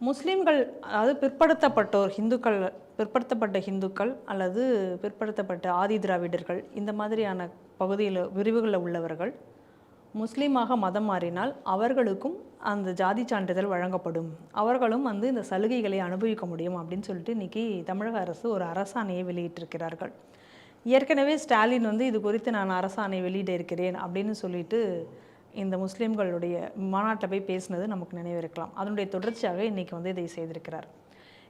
முஸ்லீம்கள் அதாவது பிற்படுத்தப்பட்டோர் ஹிந்துக்கள் பிற்படுத்தப்பட்ட ஹிந்துக்கள் அல்லது பிற்படுத்தப்பட்ட ஆதி திராவிடர்கள் இந்த மாதிரியான பகுதியில் விரிவுகளில் உள்ளவர்கள் முஸ்லீமாக மதம் மாறினால் அவர்களுக்கும் அந்த ஜாதி சான்றிதழ் வழங்கப்படும். அவர்களும் வந்து இந்த சலுகைகளை அனுபவிக்க முடியும் அப்படின்னு சொல்லிட்டு இன்னைக்கு தமிழக அரசு ஒரு அரசாணையை வெளியிட்டிருக்கிறார்கள். ஏற்கனவே ஸ்டாலின் வந்து இது குறித்து நான் அரசாணை வெளியிட இருக்கிறேன் அப்படின்னு சொல்லிட்டு இந்த முஸ்லீம்களுடைய மாநாட்டில் போய் பேசினது நமக்கு நினைவிருக்கலாம் அதனுடைய தொடர்ச்சியாக இன்றைக்கி வந்து இதை செய்திருக்கிறார்.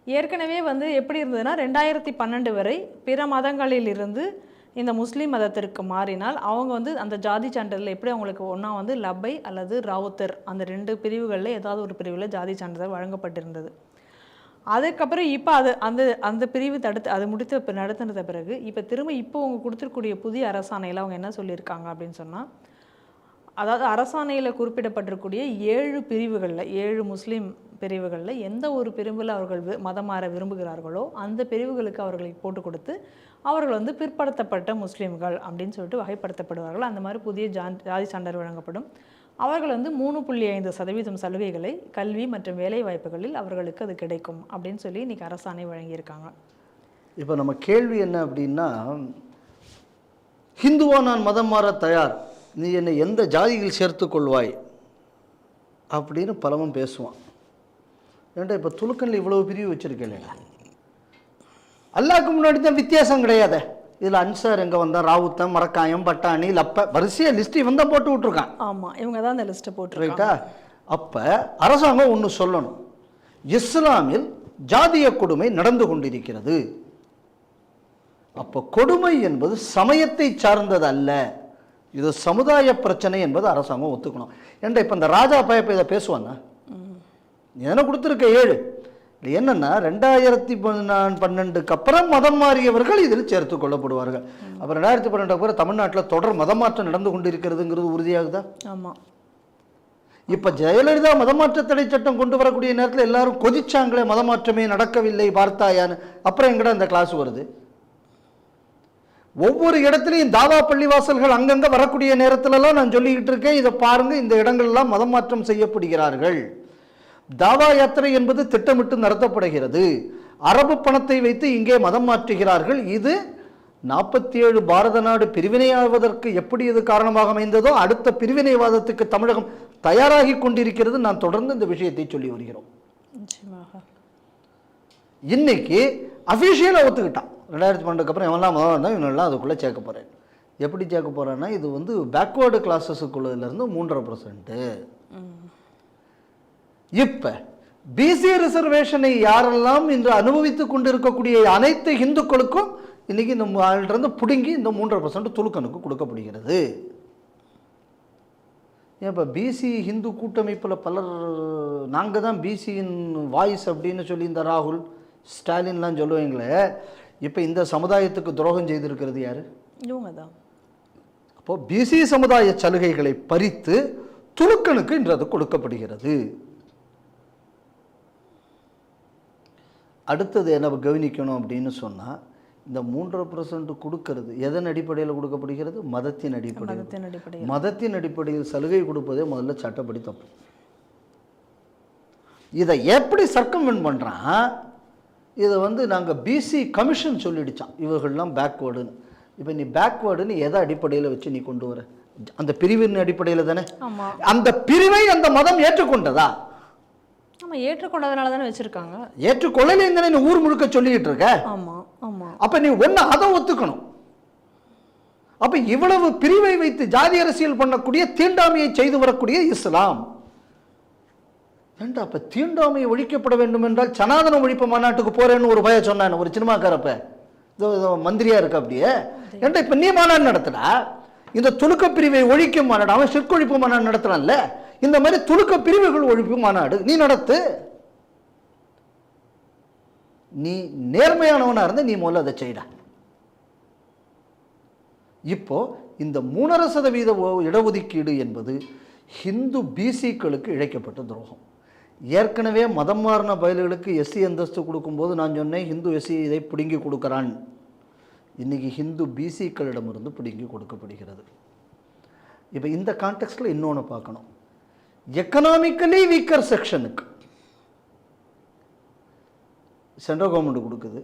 ஏற்கனவே வந்து எப்படி இருந்ததுன்னா ரெண்டாயிரத்தி பன்னெண்டு வரை பிற மதங்களில் இருந்து இந்த முஸ்லீம் மதத்திற்கு மாறினால் அவங்க வந்து அந்த ஜாதி சான்றிதழ் எப்படி அவங்களுக்கு ஒன்றா வந்து லப்பை அல்லது ராவுத்தர் அந்த ரெண்டு பிரிவுகளில் ஏதாவது ஒரு பிரிவில் ஜாதி சான்றிதழ் வழங்கப்பட்டிருந்தது. அதுக்கப்புறம் இப்போ அது அந்த அந்த பிரிவு தடுத்து அது முடித்த நடத்தினத பிறகு இப்போ திரும்ப இப்போ அவங்க கொடுத்துருக்கூடிய புதிய அரசாணையில் அவங்க என்ன சொல்லியிருக்காங்க அப்படின்னு சொன்னால் அதாவது அரசாணையில் குறிப்பிடப்பட்டிருக்கூடிய ஏழு பிரிவுகளில் ஏழு முஸ்லீம் பிரிவுகளில் எந்த ஒரு பிரிவில் அவர்கள் வி- மதம் மாற விரும்புகிறார்களோ அந்த பிரிவுகளுக்கு அவர்களை போட்டு கொடுத்து அவர்கள் வந்து பிற்படுத்தப்பட்ட முஸ்லீம்கள் அப்படின்னு சொல்லிட்டு வகைப்படுத்தப்படுவார்கள். அந்த மாதிரி புதிய ஜான் ஜாதி சான்றிதழ் வழங்கப்படும். அவர்கள் வந்து மூணு புள்ளி ஐந்து சதவீதம் சலுகைகளை கல்வி மற்றும் வேலை வாய்ப்புகளில் அவர்களுக்கு அது கிடைக்கும் அப்படின்னு சொல்லி இன்னைக்கு அரசாணை வழங்கியிருக்காங்க. இப்போ நம்ம கேள்வி என்ன அப்படின்னா ஹிந்துவா நான் மதம் மாற தயார்? நீ என்னை எந்த ஜாதியில் சேர்த்து கொள்வாய்? அப்படின்னு பலமும் பேசுவான். ஏன்டா இப்போ துலுக்கனில் இவ்வளவு பிரிவு வச்சிருக்கேன் அல்லாஹ்க்கு முன்னாடி தான் வித்தியாசம் கிடையாதே. இதில் அன்சார் எங்கே வந்தால் ராவுத்தம் மரக்காயம் பட்டாணி லப்ப வரிசையாக லிஸ்ட் இவன் தான் போட்டு விட்ருக்கான் ஆமாம் இவங்க தான் இந்த லிஸ்ட்டை போட்டிருக்காங்க. ரைட்டா அப்போ அரசாங்கம் ஒன்று சொல்லணும். இஸ்லாமில் ஜாதிய கொடுமை நடந்து கொண்டிருக்கிறது. அப்போ கொடுமை என்பது சமயத்தை சார்ந்தது அல்ல இது சமுதாய பிரச்சனை என்பது அரசாங்கம் ஒத்துக்கணும். ஏன்டா இப்போ இந்த ராஜா பயப்ப இதை பேசுவாங்க நீ தானே கொடுத்துருக்க ஏழு. இது என்னன்னா ரெண்டாயிரத்தி பன்ன- பன்னெண்டுக்கு அப்புறம் மதம் மாறியவர்கள் இதில் சேர்த்து கொள்ளப்படுவார்கள். அப்போ ரெண்டாயிரத்தி பன்னெண்டுக்கு அப்புறம் தமிழ்நாட்டில் தொடர் மதமாற்றம் நடந்து கொண்டிருக்கிறதுங்கிறது உறுதியாகுதா? ஆமாம் இப்ப ஜெயலலிதா மதமாற்ற தடை சட்டம் கொண்டு வரக்கூடிய நேரத்தில் எல்லாரும் கொதிச்சாங்களே மதமாற்றமே நடக்கவில்லை பார்த்தாயான்னு. அப்புறம் எங்கடா இந்த கிளாஸ் வருது? ஒவ்வொரு இடத்துலையும் தாவா பள்ளிவாசல்கள் அங்கங்க வரக்கூடிய நேரத்திலலாம் நான் சொல்லிக்கிட்டு இருக்கேன். இதை பாருங்க இந்த இடங்கள்லாம் மதமாற்றம் செய்யப்படுகிறார்கள். தாவா யாத்திரை என்பது திட்டமிட்டு நடத்தப்படுகிறது. அரபு பணத்தை வைத்து இங்கே மதம் மாற்றுகிறார்கள். இது நாற்பத்தி ஏழு பாரத நாடு பிரிவினையாவதற்கு எப்படி இது காரணமாக அமைந்ததோ அடுத்த பிரிவினைவாதத்துக்கு தமிழகம் தயாராகி கொண்டிருக்கிறது. நான் தொடர்ந்து இந்த விஷயத்தை சொல்லி வருகிறோம். இன்னைக்கு அஃபிஷியலாக ஒத்துக்கிட்டான். ரெண்டாயிரத்தி பன்னெண்டுக்கு அப்புறம் எவெல்லாம் முதல்ல இருந்தால் இவனெல்லாம் அதுக்குள்ளே சேர்க்க போகிறேன். எப்படி சேர்க்க போகிறேன்னா இது வந்து பேக்வேர்டு கிளாஸஸுக்குள்ளதுலேருந்து மூன்றரை பர்சன்ட்டு இப்போ பிசி ரிசர்வேஷனை யாரெல்லாம் இன்று அனுபவித்து கொண்டு இருக்கக்கூடிய அனைத்து இந்துக்களுக்கும் இன்றைக்கி இந்த இருந்து பிடுங்கி இந்த மூன்றரை பர்சன்ட் துலுக்கனுக்கு கொடுக்கப்படுகிறது. ஏன் இப்போ பிசி ஹிந்து கூட்டமைப்பில் பலர் நாங்கள் தான் பிசியின் வாய்ஸ் அப்படின்னு சொல்லி இந்த ராகுல் ஸ்டாலின்லாம் சொல்லுவீங்களே இப்போ இந்த சமுதாயத்துக்கு துரோகம் செய்திருக்கிறது யாரு? இவங்க தான் அப்போ பிசி சமுதாய சலுகைகளை பறித்து துலுக்கனுக்கு இன்று அது கொடுக்கப்படுகிறது. அடுத்தது என்ன கவனிக்கணும் அப்படின்னு சொன்னால் இந்த மூன்றரை பர்சன்ட் கொடுக்கறது எதன் அடிப்படையில் கொடுக்கப்படுகிறது? மதத்தின் அடிப்படையில். மதத்தின் அடிப்படையில். மதத்தின் அடிப்படையில் சலுகை கொடுப்பதே முதல்ல சட்டப்படி தப்பு. இதை எப்படி சர்க்கமெண்ட் பண்ணுறான் இதை வந்து நாங்கள் பிசி கமிஷன் சொல்லிடுச்சான் இவர்கள்லாம் பேக்வேர்டுன்னு இப்போ நீ பேக்வேர்டுன்னு எதை அடிப்படையில் வச்சு நீ கொண்டு வர? அந்த பிரிவின் அடிப்படையில் தானே? அந்த பிரிவை அந்த மதம் ஏற்றுக்கொண்டதா? ஆமா ஏற்றுக்கொண்டதுனால தானே வச்சிருக்காங்க. ஏற்றுக்கொள்ளலைன்னு தானே நீ ஊர் முழுக்க சொல்லிக்கிட்டு இருக்க? ஆமா ஆமா. அப்ப நீ ஒண்ணு அதை ஒத்துக்கணும். அப்ப இவ்வளவு பிரிவை வைத்து ஜாதி அரசியல் பண்ணக்கூடிய தீண்டாமையை செய்து வரக்கூடிய இஸ்லாம். ஏண்டா அப்ப தீண்டாமையை ஒழிக்கப்பட வேண்டும் என்றால் சனாதன ஒழிப்பு மாநாட்டுக்கு போறேன்னு ஒரு பய சொன்னான் ஒரு சினிமாக்காரப்ப. இதோ இதோ மந்திரியா இருக்க அப்படியே. ஏண்டா இப்ப நீ மாநாடு நடத்துடா? இந்த துலுக்க பிரிவை ஒழிக்கும் மாநாடு அவன் சிற்கொழிப்பு மாநாடு நடத்துறான்ல? இந்த மாதிரி துலுக்க பிரிவுகள் ஒழிப்பு மாநாடு நீ நடத்து. நீ நேர்மையானவனா இருந்தா நீ முதல்ல அதை செய்டா. இப்போ இந்த மூணரை சதவீத இடஒதுக்கீடு என்பது ஹிந்து பிசிக்களுக்கு இழைக்கப்பட்ட துரோகம். ஏற்கனவே மதம் மாறின பயல்களுக்கு எஸ்சி அந்தஸ்து கொடுக்கும்போது நான் சொன்னேன் ஹிந்து எஸ்சி இதை பிடுங்கி கொடுக்குறான். இன்னைக்கு ஹிந்து பிசிக்களிடமிருந்து பிடுங்கி கொடுக்கப்படுகிறது. இப்போ இந்த கான்டெக்ஸ்டில் இன்னொன்று பார்க்கணும். எக்கனாமிக்கலி வீக்கர் செக்ஷனுக்கு சென்ட்ரல் கவர்மெண்ட் கொடுக்குது.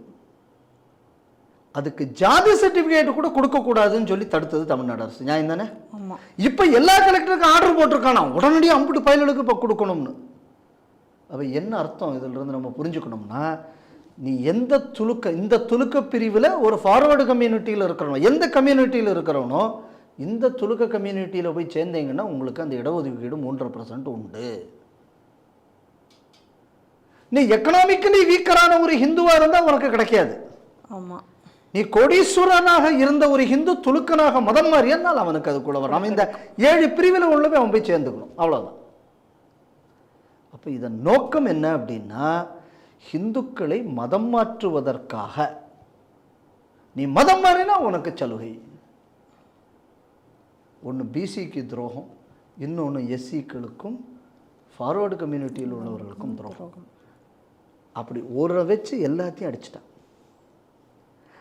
அதுக்கு ஜாதி சர்டிஃபிகேட் கூட கொடுக்கக்கூடாதுன்னு சொல்லி தடுத்தது தமிழ்நாடு அரசு. நியாயம் தானே? இப்போ எல்லா கலெக்டருக்கும் ஆர்டர் போட்டிருக்கானா? உடனடியாக அம்புட்டு பயலுக்கு இப்போ கொடுக்கணும்னு. அப்போ என்ன அர்த்தம் இதில் இருந்து நம்ம புரிஞ்சுக்கணும்னா நீ எந்த துலுக்க இந்த துலுக்க பிரிவில் ஒரு ஃபார்வர்டு கம்யூனிட்டியில் இருக்கிறவனோ எந்த கம்யூனிட்டியில் இருக்கிறவனோ இந்த துலுக்க கம்யூனிட்டியில் போய் சேர்ந்தீங்கன்னா உங்களுக்கு அந்த இடஒதுக்கீடு மூன்றரை பர்சன்ட் உண்டு. நீ எக்கனாமிக்கலி வீக்கரான ஒரு ஹிந்துவாக இருந்தால் உனக்கு கிடைக்காது. ஆமாம் நீ கோடீஸ்வரனாக இருந்த ஒரு ஹிந்து துலுக்கனாக மதம் மாறியனால் அவனுக்கு அதுக்குள்ள வரும் இந்த ஏழு பிரிவில் உள்ளவே அவன் போய் சேர்ந்துக்கணும். அவ்வளோதான் அப்போ இதன் நோக்கம் என்ன அப்படின்னா ஹிந்துக்களை மதம் மாற்றுவதற்காக. நீ மதம் மாறினா உனக்கு சலுகை. ஒன்று பிசிக்கு துரோகம் இன்னொன்று எஸ்சிக்களுக்கும் ஃபார்வர்டு கம்யூனிட்டியில் உள்ளவர்களுக்கும் துரோகம். அப்படி ஒரு வச்சு எல்லாத்தையும் அடிச்சிட்டான்.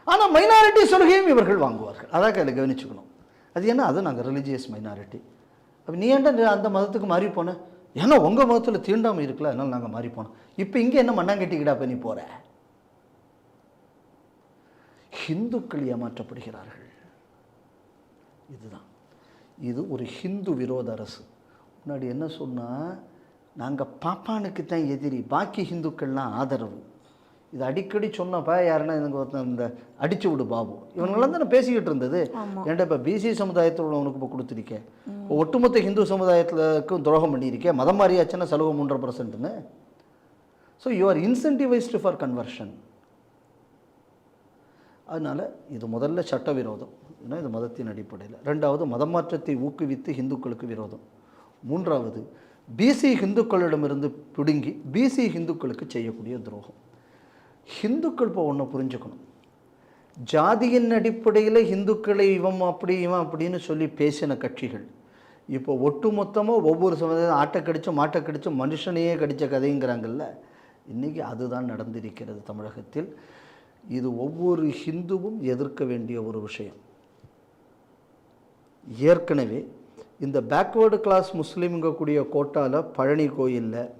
ஆனால் மைனாரிட்டி சலுகையும் இவர்கள் வாங்குவார்கள். அதான் அதில் கவனிச்சுக்கணும். அது என்ன? அது நாங்கள் ரிலீஜியஸ் மைனாரிட்டி அப்போ நீ ஏன்டா அந்த மதத்துக்கு மாறி போன? ஏன்னா உங்கள் முகத்தில் தீண்டாமல் இருக்குல்ல அதனால் நாங்கள் மாறி போனோம். இப்போ இங்கே என்ன மண்ணாங்கட்டிக்கிடா பண்ணி போகிற ஹிந்துக்கள் ஏமாற்றப்படுகிறார்கள். இதுதான். இது ஒரு ஹிந்து விரோத அரசு. முன்னாடி என்ன சொன்னால் நாங்கள் பாப்பானுக்கு தான் எதிரி பாக்கி ஹிந்துக்கள்லாம் ஆதரவு. இது அடிக்கடி சொன்னப்ப யாருன்னா எனக்கு ஒருத்தன் இந்த அடிச்சு விடு பாபு. இவங்களாம் தானே பேசிக்கிட்டு இருந்தது. ஏன்டா இப்போ பிசி சமுதாயத்தில் உள்ளவனுக்கு இப்போ கொடுத்துருக்கேன் ஒட்டுமொத்த ஹிந்து சமுதாயத்துக்கும் துரோகம் பண்ணியிருக்கேன் மதம் மாறியாச்சுன்னா செலவு மூன்றரை பர்சன்ட்னு so you are incentivised for conversion அதனால் இது முதல்ல சட்டவிரோதம். ஏன்னா இது மதத்தின் அடிப்படையில். ரெண்டாவது மதம் மாற்றத்தை ஊக்குவித்து ஹிந்துக்களுக்கு விரோதம். மூன்றாவது பிசி ஹிந்துக்களிடமிருந்து பிடுங்கி பிசி ஹிந்துக்களுக்கு செய்யக்கூடிய துரோகம். ஹிந்துக்கள் இப்போ ஒன்று புரிஞ்சுக்கணும். ஜாதியின் அடிப்படையில் ஹிந்துக்களை இவன் அப்படி இவன் அப்படின்னு சொல்லி பேசின கட்சிகள். இப்போ ஒட்டு மொத்தமாக ஒவ்வொரு சமுதாயம் ஆட்டை கடிச்சு மாட்டை கடிச்சு மனுஷனையே கடித்த கதைங்கிறாங்கல்ல. இன்றைக்கி அதுதான் நடந்திருக்கிறது தமிழகத்தில். இது ஒவ்வொரு ஹிந்துவும் எதிர்க்க வேண்டிய ஒரு விஷயம். ஏற்கனவே இந்த பேக்வேர்டு கிளாஸ் முஸ்லீம்ங்கக்கூடிய கோட்டாவில் பழனி கோயிலில்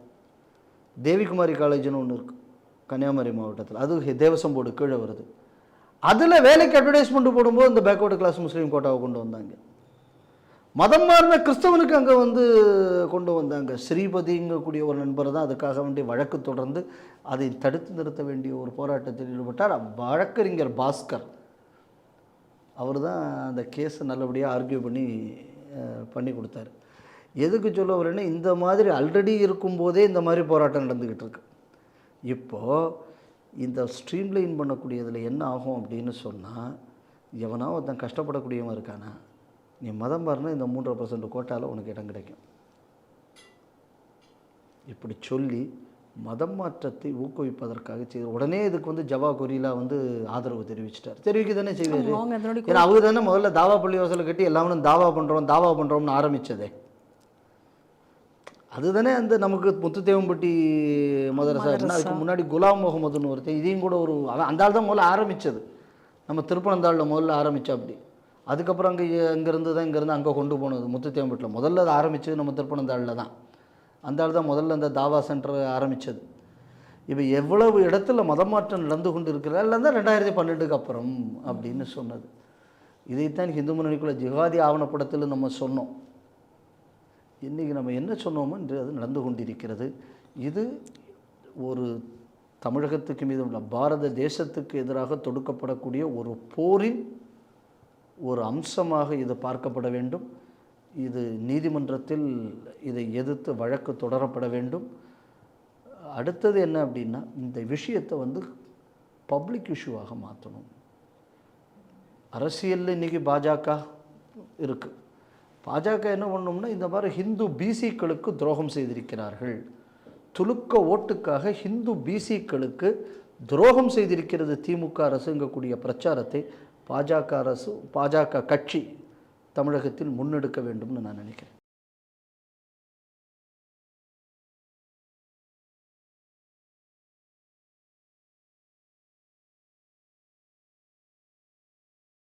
தேவிகுமாரி காலேஜ்னு ஒன்று இருக்குது கன்னியாகுமரி மாவட்டத்தில். அது தேவசம் போர்டு கீழே வருது. அதில் வேலைக்கு அட்வர்டைஸ்மெண்ட் போடும்போது இந்த பேக்வேர்டு கிளாஸ் முஸ்லீம் கோட்டாவை கொண்டு வந்தாங்க. மதம் மாறின கிறிஸ்தவனுக்கு அங்கே வந்து கொண்டு வந்தாங்க. ஸ்ரீபதிங்கக்கூடிய ஒரு நண்பர் தான் அதுக்காக வேண்டிய வழக்கு தொடர்ந்து அதை தடுத்து நிறுத்த வேண்டிய ஒரு போராட்டத்தில் ஈடுபட்டார். வழக்கறிஞர் பாஸ்கர். அவர் தான் அந்த கேஸை நல்லபடியாக ஆர்கியூ பண்ணி பண்ணி கொடுத்தாரு. எதுக்கு சொல்ல வரேன்னா இந்த மாதிரி ஆல்ரெடி இருக்கும்போதே இந்த மாதிரி போராட்டம் நடந்துக்கிட்டு இருக்கு. இப்போது இந்த ஸ்ட்ரீம்லைன் பண்ணக்கூடியதில் என்ன ஆகும் அப்படின்னு சொன்னால் எவனா ஒருத்தன் கஷ்டப்படக்கூடியவன் இருக்கானா நீ மதம் பாருனா இந்த மூன்றரை பர்சன்ட் கோட்டாவில் உனக்கு இடம் கிடைக்கும். இப்படி சொல்லி மதம் மாற்றத்தை ஊக்குவிப்பதற்காக செய்து உடனே இதுக்கு வந்து ஜவா கொரிலா வந்து ஆதரவு தெரிவிச்சிட்டார். தெரிவிக்க தானே செய்வார் ஏன்னா அவங்க தானே முதல்ல தாவா பள்ளி வாசலை கட்டி எல்லாமே தாவா பண்ணுறோம் தாவா பண்ணுறோம்னு ஆரம்பிச்சதே. அதுதானே அந்த நமக்கு முத்துத்தேவம்பட்டி மதரசா அதுக்கு முன்னாடி குலாம் முகமதுன்னு ஒருத்தன் இதையும் கூட ஒரு அவன் அந்த ஆள் தான் முதல்ல ஆரம்பிச்சது. நம்ம திருப்பனந்தாளில் முதல்ல ஆரம்பிச்சா அப்படி. அதுக்கப்புறம் அங்கே இங்கேருந்து தான் இங்கேருந்து அங்கே கொண்டு போனது முத்துத்தேவம்பட்டில். முதல்ல அது ஆரம்பிச்சது நம்ம திருப்பனந்தாளில் தான். அந்த ஆள் தான் முதல்ல அந்த தாவா சென்டர் ஆரம்பிச்சது. இப்போ எவ்வளவு இடத்துல மதமாற்றம் நடந்து கொண்டு இருக்கிறாள் தான் ரெண்டாயிரத்தி பன்னெண்டுக்கு அப்புறம் அப்படின்னு சொன்னது. இதைத்தான் ஹிந்து முன்னணிக்குள்ள ஜிகாதி ஆவணப்படத்தில் நம்ம சொன்னோம். இன்றைக்கி நம்ம என்ன சொன்னோமோ இன்று அது நடந்து கொண்டிருக்கிறது. இது ஒரு தமிழகத்துக்கு மீது உள்ள பாரத தேசத்துக்கு எதிராக தொடுக்கப்படக்கூடிய ஒரு போரின் ஒரு அம்சமாக இது பார்க்கப்பட வேண்டும். இது நீதிமன்றத்தில் இதை எதிர்த்து வழக்கு தொடரப்பட வேண்டும். அடுத்தது என்ன அப்படின்னா இந்த விஷயத்தை வந்து பப்ளிக் இஷ்யூவாக மாற்றணும் அரசியலில் இன்றைக்கி பாஜக இருக்குது பாஜக என்ன பண்ணோம்னா இந்த மாதிரி ஹிந்து பிசிக்களுக்கு துரோகம் செய்திருக்கிறார்கள். துலுக்க ஓட்டுக்காக ஹிந்து பிசிக்களுக்கு துரோகம் செய்திருக்கிறது திமுக அரசுங்கக்கூடிய பிரச்சாரத்தை பாஜக அரசு பாஜக கட்சி தமிழகத்தில் முன்னெடுக்க வேண்டும்னு நான் நினைக்கிறேன்.